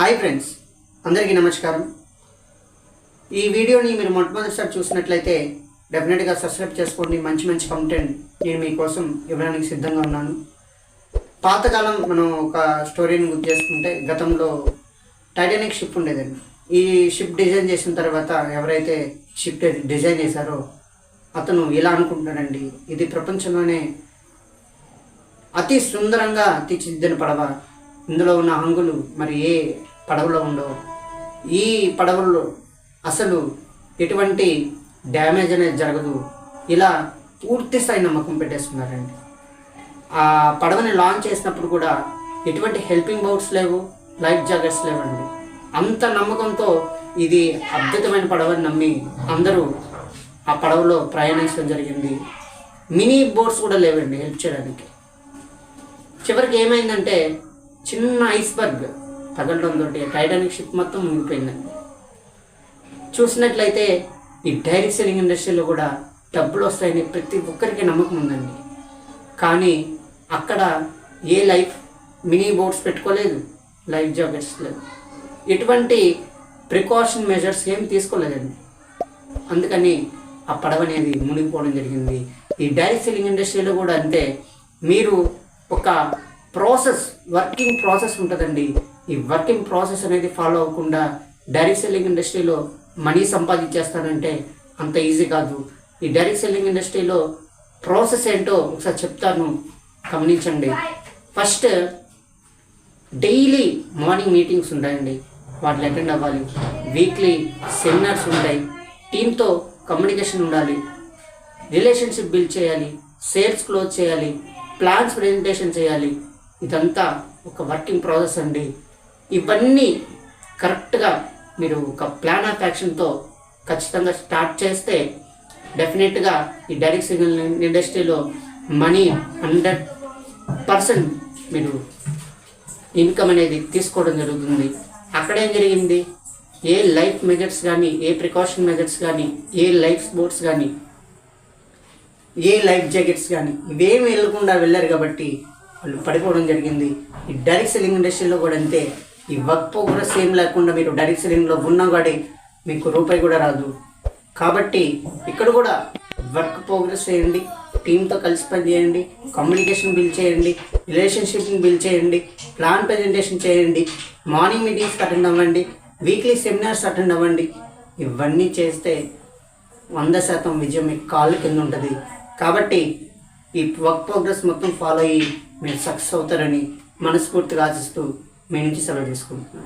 Hi friends అందరికీ నమస్కారం. ఈ వీడియోని మీరు మొట్టమొదటిసారి చూసినట్లయితే డెఫినెట్గా సబ్స్క్రైబ్ చేసుకోండి. మంచి మంచి కంటెంట్ నేను మీకోసం ఇవ్వడానికి సిద్ధంగా ఉన్నాను. పాతకాలం మనం ఒక స్టోరీని గుర్తు చేసుకుంటే గతంలో టైటానిక్ షిప్ ఉండేదండి. ఈ షిప్ డిజైన్ చేసిన తర్వాత ఎవరైతే షిప్ డిజైన్ చేశారో అతను ఇలా అనుకుంటున్నాడండి. ఇది ప్రపంచంలోనే అతి సుందరంగా తీర్చిదిద్దిన పడవ. ఇందులో ఉన్న హంగులు మరి ఏ పడవలో ఉండవు. ఈ పడవల్లో అసలు ఎటువంటి డ్యామేజ్ అనేది జరగదు. ఇలా పూర్తి స్థాయి నమ్మకం పెట్టేసుకున్నారండి ఆ పడవని లాంచ్ చేసినప్పుడు కూడా ఎటువంటి హెల్పింగ్ బౌట్స్ లేవు లైఫ్ జాకెట్స్ లేవండి. అంత నమ్మకంతో ఇది అద్భుతమైన పడవని నమ్మి అందరూ ఆ పడవలో ప్రయాణించడం జరిగింది. మినీ బోట్స్ కూడా లేవండి హెల్ప్ చేయడానికి. చివరికి ఏమైందంటే చిన్న ఐస్బర్గ్ తగలడంతో టైటానిక్ షిప్ మొత్తం మునిగిపోయిందండి చూసినట్లయితే ఈ డైరీ సెల్లింగ్ ఇండస్ట్రీలో కూడా డబ్బులు వస్తాయని ప్రతి ఒక్కరికి నమ్మకం ఉందండి. కానీ అక్కడ ఏ లైఫ్ మినీ బోట్స్ పెట్టుకోలేదు లైఫ్ జాకెట్స్ లేదు. ఎటువంటి ప్రికాషన్ మెజర్స్ ఏం తీసుకోలేదండి. అందుకని ఆ పడవ అనేది మునిగిపోవడం జరిగింది. ఈ డైరీ సెల్లింగ్ ఇండస్ట్రీలో కూడా అంతే. మీరు ఒక ప్రాసెస్ వర్కింగ్ ప్రాసెస్ ఉంటుందండి. ఈ వర్కింగ్ ప్రాసెస్ అనేది ఫాలో అవ్వకుండా డైరెక్ట్ సెల్లింగ్ ఇండస్ట్రీలో మనీ సంపాదించేస్తానంటే అంత ఈజీ కాదు. ఈ డైరెక్ట్ సెల్లింగ్ ఇండస్ట్రీలో ప్రాసెస్ ఏంటో ఒకసారి చెప్తాను. గమనించండి. ఫస్ట్ డైలీ మార్నింగ్ మీటింగ్స్ ఉంటాయండి. వాటిని అటెండ్ అవ్వాలి. వీక్లీ సెమినార్స్ ఉంటాయి. టీంతో కమ్యూనికేషన్ ఉండాలి. రిలేషన్షిప్ బిల్డ్ చేయాలి. సేల్స్ క్లోజ్ చేయాలి. ప్లాన్స్ ప్రజెంటేషన్ చేయాలి. ఇదంతా ఒక వర్కింగ్ ప్రాసెస్ అండి. ఇవన్నీ కరెక్ట్గా మీరు ఒక ప్లాన్ ఆఫ్ యాక్షన్తో ఖచ్చితంగా స్టార్ట్ చేస్తే డెఫినెట్గా ఈ డైరెక్ట్ సిగ్నల్ ఇండస్ట్రీలో మనీ హండ్రెడ్ పర్సెంట్ మీరు ఇన్కమ్ అనేది తీసుకోవడం జరుగుతుంది. అక్కడేం జరిగింది? ఏ లైఫ్ మెజర్స్ కానీ ఏ ప్రికాషన్ మెజర్స్ కానీ ఏ లైఫ్ స్పోర్ట్స్ కానీ ఏ లైఫ్ జాకెట్స్ కానీ ఇవేమి వెళ్ళకుండా వెళ్ళారు కాబట్టి వాళ్ళు పడిపోవడం జరిగింది. ఈ డైరెక్ట్ సెల్లింగ్ ఇండస్ట్రీలో కూడా అంతే. ఈ వర్క్ ప్రోగ్రెస్ ఏం లేకుండా మీరు డైరెక్ట్ సెల్లింగ్లో ఉన్నా కానీ మీకు రూపాయి కూడా రాదు. కాబట్టి ఇక్కడ కూడా వర్క్ ప్రోగ్రెస్ చేయండి టీంతో కలిసి పని చేయండి కమ్యూనికేషన్ బిల్డ్ చేయండి రిలేషన్షిప్ని బిల్డ్ చేయండి ప్లాన్ ప్రజెంటేషన్ చేయండి మార్నింగ్ మీటింగ్స్ అటెండ్ అవ్వండి వీక్లీ సెమినార్స్ అటెండ్ అవ్వండి. ఇవన్నీ చేస్తే వంద శాతం విజయం మీకు కాళ్ళ కింద ఉంటుంది. కాబట్టి ఈ వర్క్ ప్రోగ్రెస్ మొత్తం ఫాలో అయ్యి మీరు సక్సెస్ అవుతారని మనస్ఫూర్తిగా ఆశిస్తూ మీ నుంచి సెలవు తీసుకుంటున్నాను